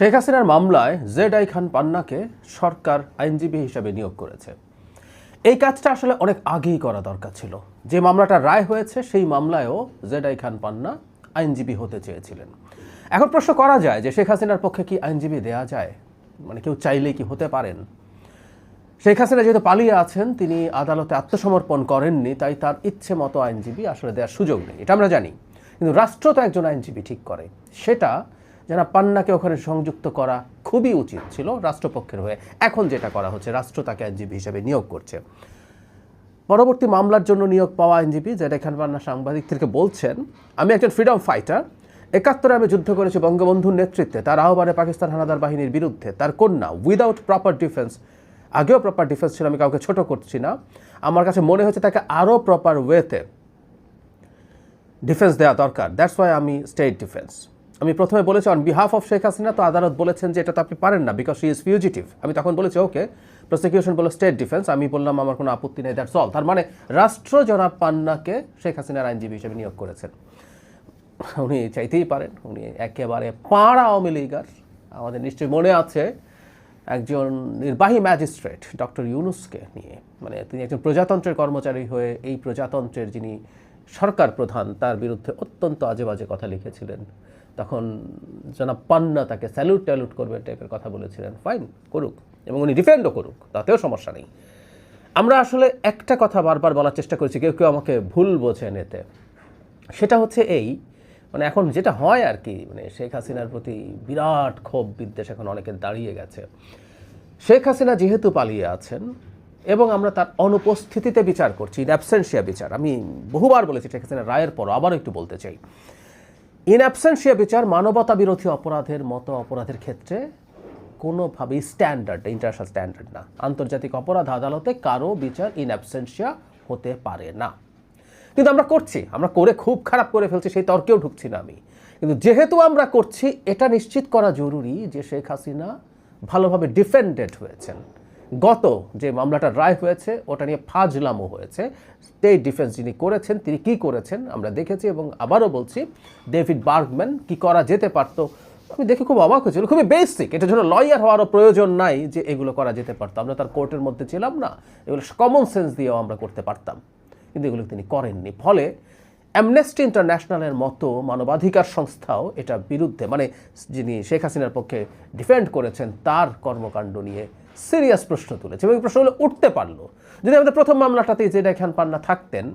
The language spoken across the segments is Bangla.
শেখ হাসিনার মামলায় জেড আই খান পান্নাকে সরকার আইনজীবী হিসাবে নিয়োগ করেছে। এই কাজটা আসলে অনেক আগেই করা দরকার ছিল। যে মামলাটা রায় হয়েছে, সেই মামলায়ও জেড আই খান পান্না আইনজীবী হতে চেয়েছিলেন। এখন প্রশ্ন করা যায় যে শেখ হাসিনার পক্ষে কি আইনজীবী দেয়া যায়? মানে কেউ চাইলেই কি হতে পারেন? শেখ হাসিনা যেহেতু পালিয়ে আছেন, তিনি আদালতে আত্মসমর্পণ করেননি, তাই তার ইচ্ছে মতো আইনজীবী আসলে দেওয়ার সুযোগ নেই। এটা আমরা জানি। কিন্তু রাষ্ট্র তো একজন আইনজীবী ঠিক করে। সেটা যেন পান্নাকে ওখানে সংযুক্ত করা খুবই উচিত ছিল রাষ্ট্রপক্ষের হয়ে। এখন যেটা করা হচ্ছে, রাষ্ট্র তাকে আইনজীবী হিসেবে নিয়োগ করছে। পরবর্তী মামলার জন্য নিয়োগ পাওয়া আইনজীবী যেটা এখান পান্না সাংবাদিকদেরকে বলছেন, আমি একজন ফ্রিডম ফাইটার একাত্তরে আমি যুদ্ধ করেছি বঙ্গবন্ধুর নেতৃত্বে। তার আহ্বানে পাকিস্তান হানাদার বাহিনীর বিরুদ্ধে। তার কন্যা উইদাউট প্রপার ডিফেন্স আগেও প্রপার ডিফেন্স ছিল, আমি কাউকে ছোট করছি না। আমার কাছে মনে হচ্ছে তাকে আরও প্রপার ওয়েতে ডিফেন্স দেওয়া দরকার। দ্যাটস ওয়াই আমি স্টেট ডিফেন্স আমি প্রথমে বলেছি on behalf of Sheikh Hasina তো আদালত বলেছেন যে এটা তো আপনি পারেন না বিকজ শি ইজ ফিউজিটিভ আমি তখন বলেছি ওকে প্রসিকিউশন বলো স্টেট ডিফেন্স আমি বললাম আমার কোনো আপত্তি নেই দ্যাটস অল তার মানে রাষ্ট্র জনাব পান্নাকে শেখ হাসিনার আইনজীবী হিসেবে নিয়োগ করেছেন। উনি চাইতেই পারেন, উনি একেবারে পাড়া আওয়ামী লীগার। আমাদের নিশ্চয়ই মনে আছে একজন নির্বাহী ম্যাজিস্ট্রেট, ডক্টর ইউনুসকে নিয়ে। মানে তিনি একজন প্রজাতন্ত্রের কর্মচারী হয়ে এই প্রজাতন্ত্রের যিনি সরকার প্রধান তার বিরুদ্ধে অত্যন্ত আজে বাজে কথা লিখেছিলেন। তখন জনাব পান্না তাকে স্যালুট ট্যালুট করবে টাইপের কথা বলেছিলেন। ফাইন করুক এবং উনি ডিফেন্ডও করুক, তাতেও সমস্যা নেই। আমরা আসলে একটা কথা বারবার বলার চেষ্টা করেছি, কেউ কেউ আমাকে ভুল বোঝেন এতে। সেটা হচ্ছে এই মানে এখন যেটা হয় আর কি মানে শেখ হাসিনার প্রতি বিরাট ক্ষোভ বিদ্বেষ এখন অনেকের দাঁড়িয়ে গেছে। শেখ হাসিনা যেহেতু পালিয়ে আছেন এবং আমরা তার অনুপস্থিতিতে বিচার করছি ইন অ্যাবসেন্সিয়া বিচার। আমি বহুবার বলেছি শেখ হাসিনা রায়ের পর আবারও একটু বলতে চাই। ইন অ্যাবসেন্সিয়া বিচার মানবতা বিরোধী অপরাধের মতো অপরাধের ক্ষেত্রে কোনোভাবেই স্ট্যান্ডার্ড ইন্টারন্যাশনাল স্ট্যান্ডার্ড না। আন্তর্জাতিক অপরাধ আদালতে কারও বিচার ইন অ্যাবসেন্সিয়া হতে পারে না। কিন্তু আমরা করছি, আমরা করে খুব খারাপ করে ফেলছি, সেই তর্কেও ঢুকছি না আমি। কিন্তু যেহেতু আমরা করছি, এটা নিশ্চিত করা জরুরি যে শেখ হাসিনা ভালোভাবে ডিফেন্ডেড হয়েছেন। গত যে মামলাটা রায় হয়েছে, ওটা নিয়ে ফাজলামও হয়েছে। স্টেট ডিফেন্স যিনি করেছেন, তিনি কি করেছেন আমরা দেখেছি এবং আবারও বলছি ডেভিড বার্গম্যান কি করা যেতে পারতো? আমি দেখে খুব অবাক হয়েছিল খুবই বেসিক এটার জন্য লয়ার হওয়ারও প্রয়োজন নাই যে এগুলো করা যেতে পারতো। আমরা তার কোর্টের মধ্যে ছিলাম না, এগুলো কমন সেন্স দিয়েও আমরা করতে পারতাম। কিন্তু এগুলো তিনি করেননি। ফলে অ্যামনেস্টি ইন্টারন্যাশনালের মতো মানবাধিকার সংস্থাও এটা বিরুদ্ধে মানে যিনি শেখ হাসিনার পক্ষে ডিফেন্ড করেছেন, তার কর্মকাণ্ড নিয়ে সিরিয়াস প্রশ্ন তুলেছে এবং প্রশ্নগুলো উঠতে পারল। যদি আমাদের প্রথম মামলাটাতেই যেটা খান পান্না থাকতেন,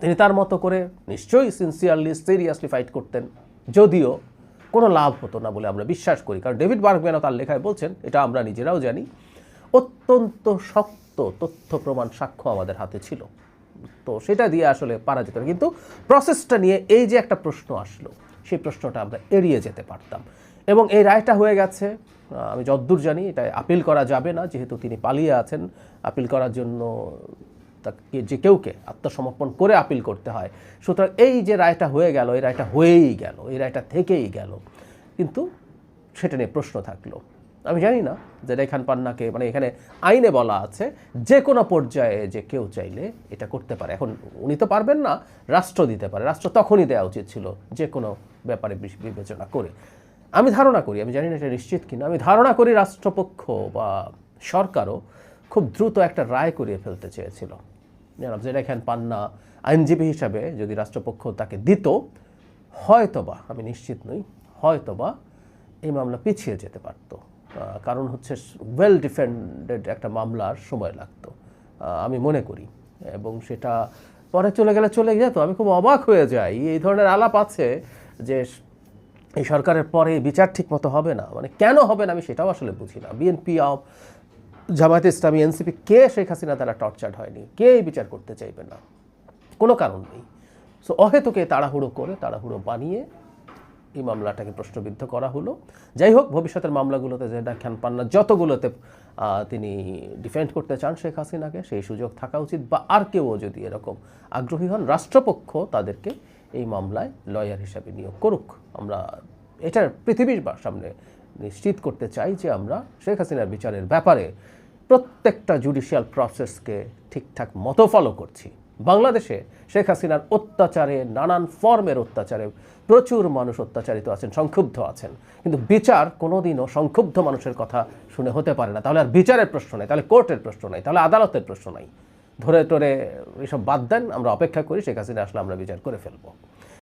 তিনি তার মতো করে নিশ্চয়ই সিনসিয়ারলি সিরিয়াসলি ফাইট করতেন। যদিও কোনো লাভ হতো না বলে আমরা বিশ্বাস করি। কারণ ডেভিড বার্গম্যানও তার লেখায় বলছেন, এটা আমরা নিজেরাও জানি, অত্যন্ত শক্ত তথ্য প্রমাণ সাক্ষ্য আমাদের হাতে ছিল। তো সেটা দিয়ে আসলে পারা যেত না। কিন্তু প্রসেসটা নিয়ে এই যে একটা প্রশ্ন আসলো, সেই প্রশ্নটা আমরা এড়িয়ে যেতে পারতাম। এবং এই রায়টা হয়ে গেছে আমি যদ্দূর জানি, এটা আপিল করা যাবে না, যেহেতু তিনি পালিয়ে আছেন আপিল করার জন্য তাকে যে কেউকে আত্মসমর্পণ করে আপিল করতে হয়। সুতরাং এই যে রায়টা হয়ে গেল, এই রায়টা হয়েই গেল, এই রায়টা থেকেই গেল। কিন্তু সেটা নিয়ে প্রশ্ন থাকল। আমি জানি না যে রেখান পান্নাকে মানে এখানে আইনে বলা আছে, যে কোনো পর্যায়ে যে কেউ চাইলে এটা করতে পারে। এখন উনি তো পারবেন না, রাষ্ট্র দিতে পারে। রাষ্ট্র তখনই দেওয়া উচিত ছিল যে কোনো ব্যাপারে বিবেচনা করে। আমি ধারণা করি, আমি জানি না এটা নিশ্চিত কিনা, আমি ধারণা করি রাষ্ট্রপক্ষ বা সরকারও খুব দ্রুত একটা রায় করিয়ে ফেলতে চেয়েছিল। যেটা খান পান্না আইনজীবী হিসাবে যদি রাষ্ট্রপক্ষ তাকে দিত, হয়তোবা, আমি নিশ্চিত নই, হয়তোবা এই মামলা পিছিয়ে যেতে পারত। কারণ হচ্ছে ওয়েল ডিফেন্ডেড একটা মামলার সময় লাগতো। আমি মনে করি। এবং সেটা পরে চলে গেলে চলে যেত আমি খুব অবাক হয়ে যাই। এই ধরনের আলাপ আছে যে এই সরকারের পরে বিচার ঠিক মতো হবে না। মানে কেন হবে না আমি সেটাও আসলে বুঝি না। বিএনপি জামায়াতে ইসলামী, এনসিপি, কে শেখ হাসিনা তারা টর্চার্ড হয়নি? কে বিচার করতে চাইবে না? কোনো কারণ নেই। সো অহেতুকে তাড়াহুড়ো করে, তাড়াহুড়ো বানিয়ে এই মামলাটাকে প্রশ্নবিদ্ধ করা হলো। যাই হোক, ভবিষ্যতের মামলাগুলোতে যেটা খান পান্না যতগুলোতে তিনি ডিফেন্ড করতে চান শেখ হাসিনাকে, সেই সুযোগ থাকা উচিত। বা আর কেউ যদি এরকম আগ্রহী হন, রাষ্ট্রপক্ষ তাদেরকে এই মামলায় লয়ার হিসাবে নিয়োগ করুক। আমরা এটার পৃথিবীর সামনে নিশ্চিত করতে চাই যে আমরা শেখ হাসিনার বিচারের ব্যাপারে প্রত্যেকটা জুডিশিয়াল প্রসেসকে ঠিকঠাক মতো ফলো করছি। বাংলাদেশে শেখ হাসিনার অত্যাচারে, নানান ফর্মের অত্যাচারে প্রচুর মানুষ অত্যাচারিত আছেন, সংক্ষুব্ধ আছেন। কিন্তু বিচার কোনোদিনও সংক্ষুব্ধ মানুষের কথা শুনে হতে পারে না। তাহলে আর বিচারের প্রশ্ন নেই, তাহলে কোর্টের প্রশ্ন নেই, তাহলে আদালতের প্রশ্ন নেই। ধরে টরে এসব বাদ দেন, আমরা অপেক্ষা করি, শেখ হাসিনা আসলে আমরা বিচার করে ফেলব।